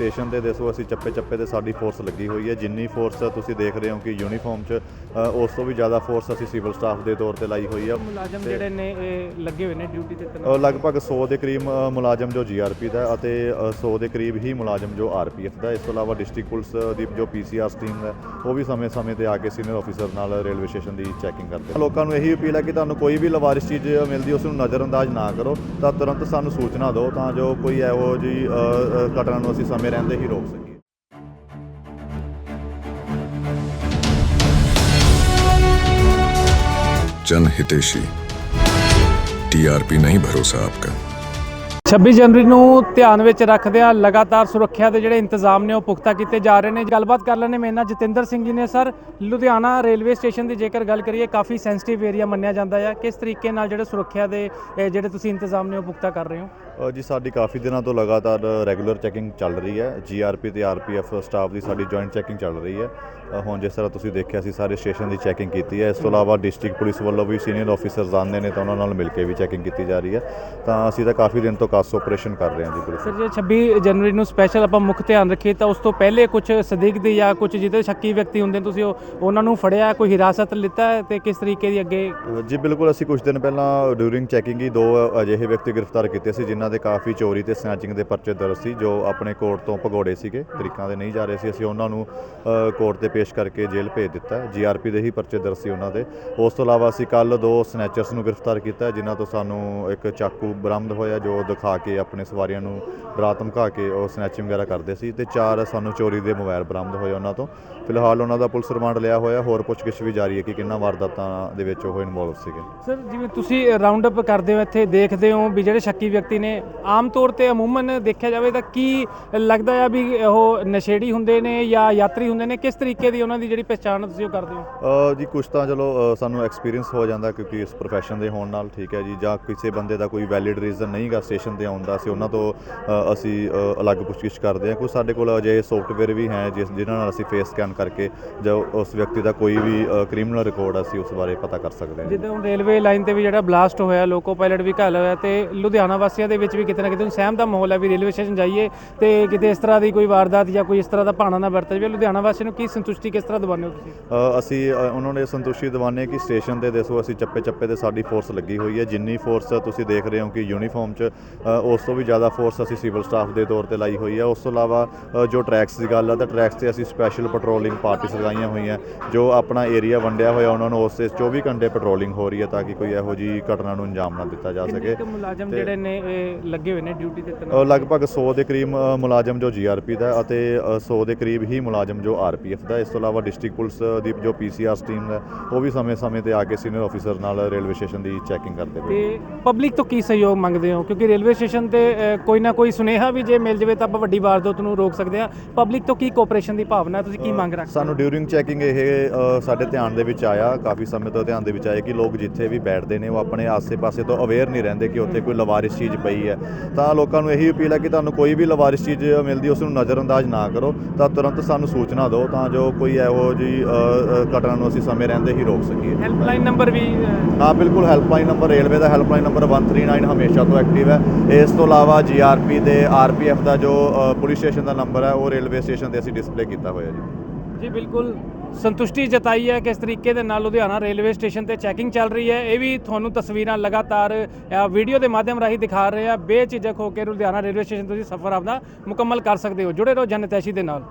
Station ਤੇ ਦੇਖੋ ਅਸੀਂ ਚੱਪੇ ਚੱਪੇ ਤੇ ਸਾਡੀ ਫੋਰਸ ਲੱਗੀ ਹੋਈ ਹੈ। ਜਿੰਨੀ ਫੋਰਸ ਤੁਸੀਂ ਦੇਖ ਰਹੇ ਹੋ ਕਿ ਯੂਨੀਫਾਰਮ 'ਚ ਅ, ਉਸ ਤੋਂ ਵੀ ਜ਼ਿਆਦਾ ਫੋਰਸ ਅਸੀਂ ਸਿਵਲ ਸਟਾਫ ਦੇ ਤੌਰ ਤੇ ਲਾਈ ਹੋਈ ਹੈ ਮੁਲਾਜ਼ਮ ਜਿਹੜੇ ਨੇ ਇਹ ਲੱਗੇ ਹੋਏ ਨੇ ਡਿਊਟੀ ਤੇ ਅ, ਲਗਭਗ 100 ਦੇ ਕਰੀਬ ਅ, ਮੁਲਾਜ਼ਮ ਜੋ ਜੀਆਰਪੀ ਦਾ ਹੈ ਅਤੇ ਅ, 100 ਦੇ ਕਰੀਬ ਹੀ ਮੁਲਾਜ਼ਮ ਜੋ ਆਰਪੀਐਫ ਦਾ ਹੈ। ਇਸ ਤੋਂ ਇਲਾਵਾ ਡਿਸਟ੍ਰਿਕਟ ਪੁਲਿਸ ਦੀ ਜੋ ਪੀਸੀਆਰ ਟੀਮ ਹੈ ਉਹ ਵੀ ਸਮੇਂ-ਸਮੇਂ ਤੇ ਆ ਕੇ ਸੀਨੀਅਰ ਅਫੀਸਰ ਨਾਲ ਰੇਲਵੇ ਸਟੇਸ਼ਨ ਦੀ ਚੈਕਿੰਗ ਕਰਦੇ ਹਨ ਲੋਕਾਂ ਨੂੰ ਇਹੀ ਅਪੀਲ ਹੈ ਕਿ ਤੁਹਾਨੂੰ ਕੋਈ ਵੀ ਲਵਾਰਿਸ ਚੀਜ਼ ਮਿਲਦੀ ਉਸ ਨੂੰ ਨਜ਼ਰਅੰਦਾਜ਼ ਨਾ ਕਰੋ। ਤਾਂ ਤੁਰੰਤ ਸਾਨੂੰ ਸੂਚਨਾ ਦਿਓ ਤਾਂ ਜੋ ਕੋਈ ਇਹੋ ਅ, ਘਟਨਾ ਨੂੰ ਅਸੀਂ ਸਮੇਂ ਰਹਿੰਦੇ ਹੀ ਰੋਕ ਸਕੀਏ जन हितेशी टीआरपी नहीं भरोसा आपका 26 ਜਨਵਰੀ ਨੂੰ ਧਿਆਨ ਵਿੱਚ ਰੱਖਦਿਆਂ ਲਗਾਤਾਰ ਸੁਰੱਖਿਆ ਦੇ ਜਿਹੜੇ ਇੰਤਜ਼ਾਮ ਨੇ ਉਹ ਪੁਖਤਾ ਕੀਤੇ ਜਾ ਰਹੇ ਨੇ ਗੱਲਬਾਤ ਕਰ ਲੈਣੇ ਮੇਰੇ ਨਾਲ ਜਤਿੰਦਰ ਸਿੰਘ ਜੀ ਨੇ ਸਰ ਲੁਧਿਆਣਾ ਰੇਲਵੇ ਸਟੇਸ਼ਨ ਦੀ ਜੇਕਰ ਗੱਲ ਕਰੀਏ ਕਾਫੀ ਸੈਂਸਿਟਿਵ ਏਰੀਆ ਮੰਨਿਆ ਜਾਂਦਾ ਹੈ ਕਿਸ ਤਰੀਕੇ ਨਾਲ ਜਿਹੜੇ ਸੁਰੱਖਿਆ ਦੇ ਇਹ ਜਿਹੜੇ ਤੁਸੀਂ ਇੰਤਜ਼ਾਮ ਨੇ ਉਹ ਪੁਖਤਾ ਕਰ ਰਹੇ ਹੋ ਅ, ਜੀ ਸਾਡੀ ਕਾਫੀ ਦਿਨਾਂ ਤੋਂ ਲਗਾਤਾਰ ਰੈਗੂਲਰ ਚੈਕਿੰਗ ਚੱਲ ਰਹੀ ਹੈ। ਜੀਆਰਪੀ ਤੇ ਆਰਪੀਐਫ ਸਟਾਫ ਦੀ ਸਾਡੀ ਜੁਆਇੰਟ ਚੈਕਿੰਗ ਚੱਲ ਰਹੀ ਹੈ। ਹੁਣ ਜਿਸ ਤਰ੍ਹਾਂ ਤੁਸੀਂ ਦੇਖਿਆ ਸੀ ਸਾਰੇ ਸਟੇਸ਼ਨ ਦੀ ਚੈਕਿੰਗ ਕੀਤੀ ਹੈ। ਇਸ ਤੋਂ ਇਲਾਵਾ ਡਿਸਟ੍ਰਿਕਟ ਪੁਲਿਸ ਵੱਲੋਂ ਵੀ ਸੀਨੀਅਰ ਆਫੀਸਰਸ ਆਉਂਦੇ ਨੇ ਤਾਂ ਉਹਨਾਂ ਨਾਲ ਮਿਲ ਕੇ ਵੀ ਚੈਕਿੰਗ ਕੀਤੀ ਜਾ ਰਹੀ ਹੈ। ਤਾਂ ਅਸੀਂ ਤਾਂ ਕਾਫੀ ਦਿਨ ਤੋਂ ਕਾਸ ਆਪਰੇਸ਼ਨ ਕਰ ਰਹੇ ਹਾਂ ਜੀ ਪੁਲਿਸ ਸਰ ਜੇ 26 ਜਨਵਰੀ ਨੂੰ ਸਪੈਸ਼ਲ ਆਪਾਂ ਮੁੱਖ ਧਿਆਨ ਰੱਖੀਏ ਤਾਂ ਉਸ ਤੋਂ ਪਹਿਲੇ ਕੁਝ ਸਦਿਗਧ ਜਾਂ ਕੁਝ ਜਿਹਦੇ ਸ਼ੱਕੀ ਵਿਅਕਤੀ ਹੁੰਦੇ ਤੁਸੀਂ ਉਹ ਉਹਨਾਂ ਨੂੰ ਫੜਿਆ ਕੋਈ ਹਿਰਾਸਤ ਲਿੱਤਾ ਤੇ ਕਿਸ ਤਰੀਕੇ ਦੀ ਅੱਗੇ? ਜੀ ਬਿਲਕੁਲ ਅਸੀਂ ਕੁਝ ਦਿਨ ਪਹਿਲਾਂ ਡਿਊਰਿੰਗ ਚੈਕਿੰਗ ਹੀ ਦੋ ਅਜਿਹੇ ਵਿਅਕਤੀ ਗ੍ਰਿਫਤਾਰ ਕੀਤੇ ਸੀ ਜਿਨ੍ਹਾਂ ਦੇ ਕਾਫੀ ਚੋਰੀ ਤੇ ਸਨੈਚਿੰਗ ਦੇ ਪਰਚੇ ਦਰਜ ਸੀ, ਜੋ ਆਪਣੇ ਕੋਰਟ ਤੋਂ ਭਗੌੜੇ ਸੀਗੇ, ਤਰੀਕਾਂ ਦੇ ਨਹੀਂ ਜਾ ਰਹੇ ਸੀ। ਅਸੀਂ ਉਹਨਾਂ ਨੂੰ ਕੋਰਟ ਤੇ ਪੇਸ਼ ਕਰਕੇ ਜੇਲ੍ਹ ਭੇਜ ਦਿੱਤਾ। ਜੀਆਰਪੀ ਦੇ ਹੀ ਪਰਚੇ ਦਰਜ ਸੀ ਉਹਨਾਂ ਦੇ। ਉਸ ਤੋਂ ਇਲਾਵਾ ਅਸੀਂ ਕੱਲ ਦੋ ਸਨੈਚਰਸ ਨੂੰ ਗ੍ਰਿਫਤਾਰ ਕੀਤਾ, ਜਿਨ੍ਹਾਂ ਤੋਂ ਸਾਨੂੰ ਇੱਕ ਚਾਕੂ ਬਰਾਮਦ ਹੋਇਆ, ਜੋ ਦਿਖਾ ਕੇ ਆਪਣੇ ਸਵਾਰੀਆਂ ਨੂੰ ਡਰਾ ਧਮਕਾ ਕੇ ਉਹ ਸਨੈਚਿੰਗ ਵਗੈਰਾ ਕਰਦੇ ਸੀ ਤੇ ਚਾਰ ਸਾਨੂੰ ਚੋਰੀ ਦੇ ਮੋਬਾਈਲ ਬਰਾਮਦ ਹੋਏ ਉਹਨਾਂ ਤੋਂ। ਫਿਲਹਾਲ ਉਹਨਾਂ ਦਾ ਪੁਲਿਸ ਰਿਮਾਂਡ ਲਿਆ ਹੋਇਆ। ਹੋਰ ਪੁੱਛਗਿੱਛ ਵੀ ਜਾਰੀ ਹੈ ਕਿ ਕਿੰਨਾ ਵਾਰਦਾਤਾਂ ਦੇ ਵਿੱਚ ਉਹ ਇਨਵੋਲਵ ਸੀਗੇ। ਸਰ ਜਿਵੇਂ ਤੁਸੀਂ ਰਾਉਂਡ ਅਪ ਕਰਦੇ ਹੋ ਇੱਥੇ, ਦੇਖਦੇ ਹੋ ਵੀ ਜਿਹੜੇ ਸ਼ੱਕੀ ਵਿਅਕਤੀ ਨੇ ਆਮ ਤੌਰ ਤੇ ਅਮੂਮਨ ਦੇਖਿਆ ਜਾਵੇ ਤਾਂ ਕੀ ਲੱਗਦਾ ਆ ਵੀ ਉਹ ਨਸ਼ੇੜੀ ਹੁੰਦੇ ਨੇ ਜਾਂ ਯਾਤਰੀ ਹੁੰਦੇ ਨੇ? ਕਿਸ ਤਰੀਕੇ ਦੀ ਉਹਨਾਂ ਦੀ ਜਿਹੜੀ ਪਛਾਣ ਤੁਸੀਂ ਉਹ ਕਰਦੇ ਹੋ? ਜੀ ਕੁਛ ਤਾਂ ਚਲੋ ਸਾਨੂੰ ਐਕਸਪੀਰੀਅੰਸ ਹੋ ਜਾਂਦਾ ਕਿਉਂਕਿ ਇਸ profession ਦੇ ਹੋਣ ਨਾਲ ਠੀਕ ਹੈ ਜੀ ਜਾਂ ਕਿਸੇ ਬੰਦੇ ਦਾ ਕੋਈ ਵੈਲਿਡ ਰੀਜ਼ਨ ਨਹੀਂਗਾ ਸਟੇਸ਼ਨ ਤੇ ਆਉਣ ਦਾ ਅਸੀਂ ਉਹਨਾਂ ਤੋਂ ਅਸੀਂ ਅਲੱਗ ਪੁੱਛਗਿੱਛ ਕਰਦੇ ਹਾਂ। ਕੁਝ ਸਾਡੇ ਕੋਲ ਅਜਿਹੇ ਸੌਫਟਵੇਅਰ ਵੀ ਹੈ ਜਿਸ ਜਿਨ੍ਹਾਂ ਨਾਲ ਅਸੀਂ ਫੇਸ ਸਕੈਨ ਕਰਕੇ ਜੋ ਉਸ ਵਿਅਕਤੀ ਦਾ ਕੋਈ ਵੀ ਕ੍ਰਿਮੀਨਲ ਰਿਕਾਰਡ ਅਸੀਂ ਉਸ ਬਾਰੇ ਪਤਾ ਕਰ ਸਕਦੇ ਹਾਂ। ਜਿੱਦਾਂ ਰੇਲਵੇ ਲਾਈਨ ਤੇ ਵੀ ਜਿਹੜਾ ਬਲਾਸਟ ਹੋਇਆ ਲੋਕੋ ਪਾਇਲਟ ਵੀ ਘਾਇਲ ਹੋਇਆ ਤੇ ਲੁਧਿਆਣਾ ਵਾਸੀਆਂ ਦੇ ਵਿੱਚ ਵੀ ਕਿਤੇ ਨਾ ਕਿਤੇ ਸਹਿਮ ਦਾ ਮਾਹੌਲ ਹੈ ਵੀ ਰੇਲਵੇ ਸਟੇਸ਼ਨ ਜਾਈਏ ਤੇ ਕਿਤੇ ਇਸ ਤਰ੍ਹਾਂ ਦੀ ਕੋਈ ਵਾਰਦਾਤ ਜਾਂ ਕੋਈ ਇਸ ਤਰ੍ਹਾਂ ਦਾ ਭਾਣਾ ਨਾ ਵਰਤ ਜਾਵੇ। ਲੁਧਿਆਣਾ ਵਾਸੀਆਂ ਨੂੰ ਕੀ ਸੰਤੁਸ਼ਟੀ ਕਿਸ ਤਰ੍ਹਾਂ ਦਿਵਾਉਂਦੇ ਹੋ ਤੁਸੀਂ? ਅਸੀਂ ਉਹਨਾਂ ਨੇ ਸੰਤੁਸ਼ਟੀ ਦਿਵਾਨੇ ਕਿ ਸਟੇਸ਼ਨ ਤੇ ਦੇਖੋ ਅਸੀਂ ਚੱਪੇ ਚੱਪੇ ਤੇ ਸਾਡੀ ਫੋਰਸ ਲੱਗੀ ਹੋਈ ਹੈ। ਜਿੰਨੀ ਫੋਰਸ ਤੁਸੀਂ ਦੇਖ ਰਹੇ ਹੋ ਕਿ ਯੂਨੀਫਾਰਮ 'ਚ ਉਸ ਤੋਂ ਵੀ ਜ਼ਿਆਦਾ ਫੋਰਸ ਅਸੀਂ ਸਿਵਲ ਸਟਾਫ ਦੇ ਤੌਰ ਤੇ ਲਾਈ ਹੋਈ ਹੈ। ਉਸ ਤੋਂ ਇਲਾਵਾ ਜੋ ਟਰੈਕਸ ਦੀ ਗੱਲ ਆ ਤਾਂ ਟਰੈਕਸ ਤੇ ਅਸੀਂ ਸਪੈਸ਼ਲ ਪੈਟਰੋਲਿੰਗ ਪਾਰਟੀਆਂ ਲਗਾਈਆਂ ਹੋਈਆਂ। ਜੋ ਆਪਣਾ ਏਰੀਆ ਵੰਡਿਆ ਹੋਇਆ ਉਹਨਾਂ ਨੂੰ ਉਸ ਤੇ 24 ਘੰਟੇ ਪੈਟਰੋਲਿੰਗ ਹੋ ਰਹੀ ਹੈ ਤਾਂ ਕਿ ਕੋਈ ਇਹੋ ਜਿਹੀ ਘਟਨਾ ਨੂੰ ਅੰਜਾਮ ਨਾ ਦਿੱਤਾ ਜਾ ਸਕੇ। ਮੁਲਾਜ਼ਮ ਜਿਹੜੇ ਨੇ ਇਹ ਲੱਗੇ ਹੋਏ ਨੇ ਡਿਊਟੀ ਤੇ ਅ, ਲਗਭਗ 100 ਦੇ ਕਰੀਬ ਅ, ਮੁਲਾਜ਼ਮ ਜੋ ਜੀਆਰਪੀ ਦਾ ਹੈ ਅਤੇ ਅ, 100 ਦੇ ਕਰੀਬ ਹੀ ਮੁਲਾਜ਼ਮ ਜੋ ਆਰਪੀਐਫ ਦਾ ਹੈ। ਇਸ ਤੋਂ ਇਲਾਵਾ ਡਿਸਟ੍ਰਿਕਟ ਪੁਲਿਸ ਦੀ ਜੋ ਪੀਸੀਆਰ ਟੀਮ ਹੈ ਉਹ ਵੀ ਸਮੇਂ-ਸਮੇਂ ਤੇ ਆ ਕੇ ਸੀਨੀਅਰ ਅਫੀਸਰ ਨਾਲ ਰੇਲਵੇ ਸਟੇਸ਼ਨ ਦੀ ਚੈਕਿੰਗ ਕਰਦੇ ਪਏ ਤੇ ਪਬਲਿਕ ਤੋਂ ਕੀ ਸਹਿਯੋਗ ਮੰਗਦੇ ਹੋ? ਕਿਉਂਕਿ ਰੇਲਵੇ ਸਟੇਸ਼ਨ ਤੇ ਅ, ਕੋਈ ਨਾ ਕੋਈ ਸੁਨੇਹਾ ਵੀ ਜੇ ਮਿਲ ਜਾਵੇ ਤਾਂ ਆਪਾਂ ਵੱਡੀ ਵਾਰਦਾਤ ਨੂੰ ਰੋਕ ਸਕਦੇ ਹਾਂ। ਪਬਲਿਕ ਤੋਂ ਕੀ ਕੋਆਪਰੇਸ਼ਨ ਦੀ ਭਾਵਨਾ ਹੈ? ਤੁਸੀਂ ਕੀ ਮੰਗ ਰੱਖਦੇ ਹੋ? ਸਾਨੂੰ ਡਿਊਰਿੰਗ ਚੈਕਿੰਗ ਇਹ ਅ, ਸਾਡੇ ਧਿਆਨ ਦੇ ਵਿੱਚ ਆਇਆ ਕਾਫੀ ਸਮੇਂ ਤੋਂ ਧਿਆਨ ਦੇ ਵਿੱਚ ਆਇਆ ਕਿ ਲੋਕ ਜਿੱਥੇ ਵੀ ਬੈਠਦੇ ਨੇ ਉਹ ਆਪਣੇ ਆਸੇ-ਪਾਸੇ ਤੋਂ ਅਵੇਅਰ ਨਹੀਂ ਰਹਿੰਦੇ ਕਿ ਉੱਥੇ ਕੋਈ ਲਵਾਰਿਸ ਚੀਜ਼ ਪਈ ਹੈ। ਤਾਂ ਲੋਕਾਂ ਨੂੰ ਇਹੀ ਅਪੀਲ ਹੈ ਕਿ ਤੁਹਾਨੂੰ ਕੋਈ ਵੀ ਲਵਾਰਿਸ ਚੀਜ਼ ਮਿਲਦੀ ਉਸ ਨੂੰ ਨਜ਼ਰਅੰਦਾਜ਼ ਨਾ ਕਰੋ। ਤਾਂ ਤੁਰੰਤ ਸਾਨੂੰ ਸੂਚਨਾ ਦਿਓ ਤਾਂ ਜੋ ਕੋਈ ਇਹੋ ਅ, ਘਟਨਾ ਨੂੰ ਅਸੀਂ ਸਮੇਂ ਰਹਿੰਦੇ ਹੀ ਰੋਕ ਸਕੀਏ। ਹੈਲਪਲਾਈਨ ਨੰਬਰ ਵੀ ਹਾਂ ਬਿਲਕੁਲ ਹੈਲਪਲਾਈਨ ਨੰਬਰ ਰੇਲਵੇ ਦਾ ਹੈਲਪਲਾਈਨ ਨੰਬਰ 139 ਹਮੇਸ਼ਾ ਤੋਂ ਐਕਟਿਵ ਹੈ। ਇਸ ਤੋਂ ਇਲਾਵਾ ਜੀਆਰਪੀ ਤੇ ਆਰਪੀਐਫ ਦਾ ਜੋ ਪੁਲਿਸ ਸਟੇਸ਼ਨ ਦਾ ਨੰਬਰ ਹੈ ਉਹ ਰੇਲਵੇ ਸਟੇਸ਼ਨ ਤੇ ਅਸੀਂ ਡਿਸਪਲੇ ਕੀਤਾ ਹੋਇਆ ਜੀ। ਜੀ ਬਿਲਕੁਲ। ਸੰਤੁਸ਼ਟੀ ਜਤਾਈ ਹੈ ਕਿਸ ਤਰੀਕੇ ਦੇ ਨਾਲ ਲੁਧਿਆਣਾ ਰੇਲਵੇ ਸਟੇਸ਼ਨ ਤੇ ਚੈਕਿੰਗ ਚੱਲ ਰਹੀ ਹੈ। ਇਹ ਵੀ ਤੁਹਾਨੂੰ ਤਸਵੀਰਾਂ ਲਗਾਤਾਰ ਵੀਡੀਓ ਦੇ ਮਾਧਿਅਮ ਰਾਹੀਂ ਦਿਖਾ ਰਹੇ ਆ। ਬੇਝਿਜਕ ਹੋ ਕੇ ਲੁਧਿਆਣਾ ਰੇਲਵੇ ਸਟੇਸ਼ਨ ਤੁਸੀਂ ਸਫ਼ਰ ਆਪਣਾ ਮੁਕੰਮਲ ਕਰ ਸਕਦੇ ਹੋ। ਜੁੜੇ ਰਹੋ ਜਨਤੈਸ਼ੀ ਦੇ ਨਾਲ।